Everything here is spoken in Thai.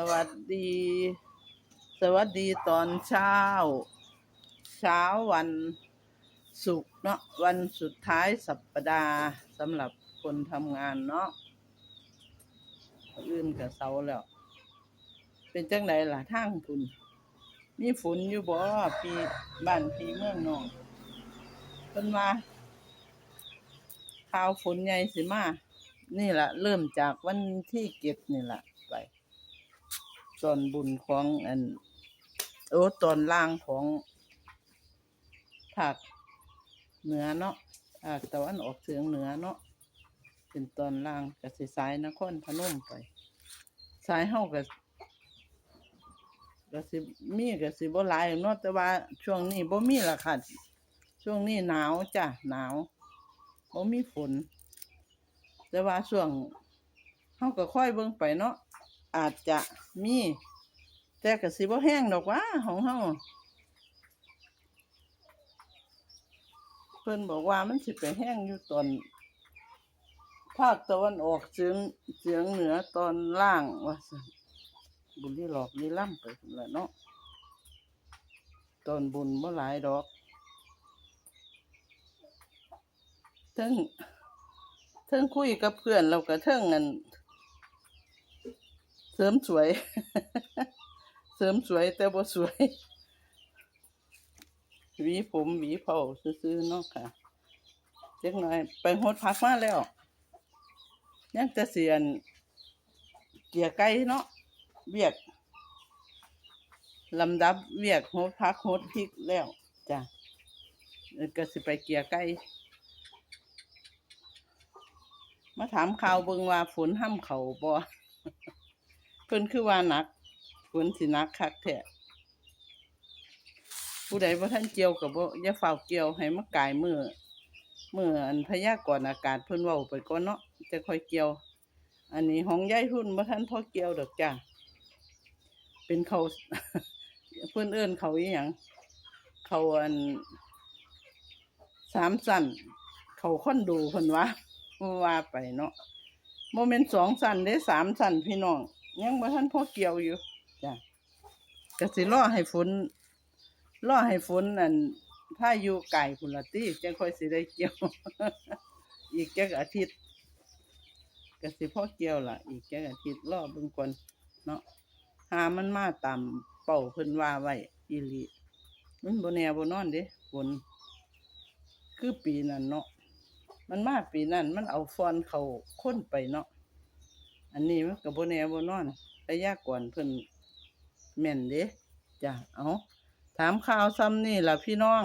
สวัสดี สวัสดีตอนเช้า เช้าวันศุกร์เนาะวันสุดท้ายสัปดาห์สำหรับคนทำงานเนาะอื่นกับเสาแล้ว เป็นจังไดล่ะทางคุณมีฝนอยู่บ่ปีบ้านปีเมืองนองเพิ่นว่าข่าวฝนใหญ่สิมา นี่แหละเริ่มจากวันที่เก็บนี่แหละไป ตอนบุญของอันโอ้ตอนล่างของภาคเหนือเนาะภาคตะวันออกเฉียงเหนือเนาะเป็นตอนล่างกับสิสายนครพนมไปสายเฮากับก็สิมีก็สิบ่หลายเนาะแต่ว่าช่วงนี้บ่มีละค่ะช่วงนี้หนาวจ้ะหนาวบ่มีฝน แต่ว่าช่วงเฮาก็ค่อยเบิ่งไปเนาะ อาจจะมี แต่ก็สิบ่แห้งดอกว่าของเฮาเพิ่นบอกว่ามันสิไปแห้งอยู่ตอนภาคตะวันออกเฉียงเฉียงเหนือตอนล่างว่าซั่นบุรีหลอกลีล่ำไปพุ่นละเนาะตอนบุญบ่หลายดอกเทิงเทิงคุยกับเพื่อนเราก็เทิงอัน เสริมสวย เสริมสวยแต่บ่สวยหวีผมหวีเผาซื่อๆเนาะค่ะเล็กน้อย ไปหดพักมาแล้วยังจะเสียนเกียร์ไก่เนาะเวียกลำดับเวียกหดพักหดพริกแล้วจ้ะเออก็สิไปเกียร์ไก่มาถามข่าวเบิงว่าฝนห้ำเขาบ่ เพิ่นคือว่านักฝนสินักคักแท้ผู้ใดบ่ทันเกี่ยวกับบ่อย่าฝ้าวเกี่ยวให้มากายมือเมื่ออันพยากรณ์อากาศเพิ่นเว้าไปก่อนเนาะจะค่อยเกี่ยว อันนี้ของยายหุ่นบ่ทันพอเกี่ยวดอกจ้าเป็นเขาเพิ่นเอิ้นเขาอีหยังเขาอันสามสั้นเขาค่อนโดเพิ่นว่าว่าไปเนาะโมเมนต์สองสันได้สามสันพี่น้อง ยังบ่ทันพอเกี่ยวอยู่จ้ะก็สิรอให้ฝนรอให้ฝนอันพายุไก่พุ่นละติจังค่อยสิได้เกี่ยว อีกจักอาทิตย์ก็สิพอเกี่ยวล่ะ อีกจักอาทิตย์รอเบิ่งก่อนเนาะหามันมาตามเป้าเพิ่นว่าไว้อีหลีมันบ่แน่บ่นอนเด้ฝนคือปีนั้นเนาะมันมาปีนั้นมันเอาฟอนเขาค้นไปเนาะ อันนี้มันกับ่แน่บ่นอนระยะก่อนเพิ่นแม่นเด้จ้ะเอาถามข่าวซ้ำนี่ล่ะพี่น้อง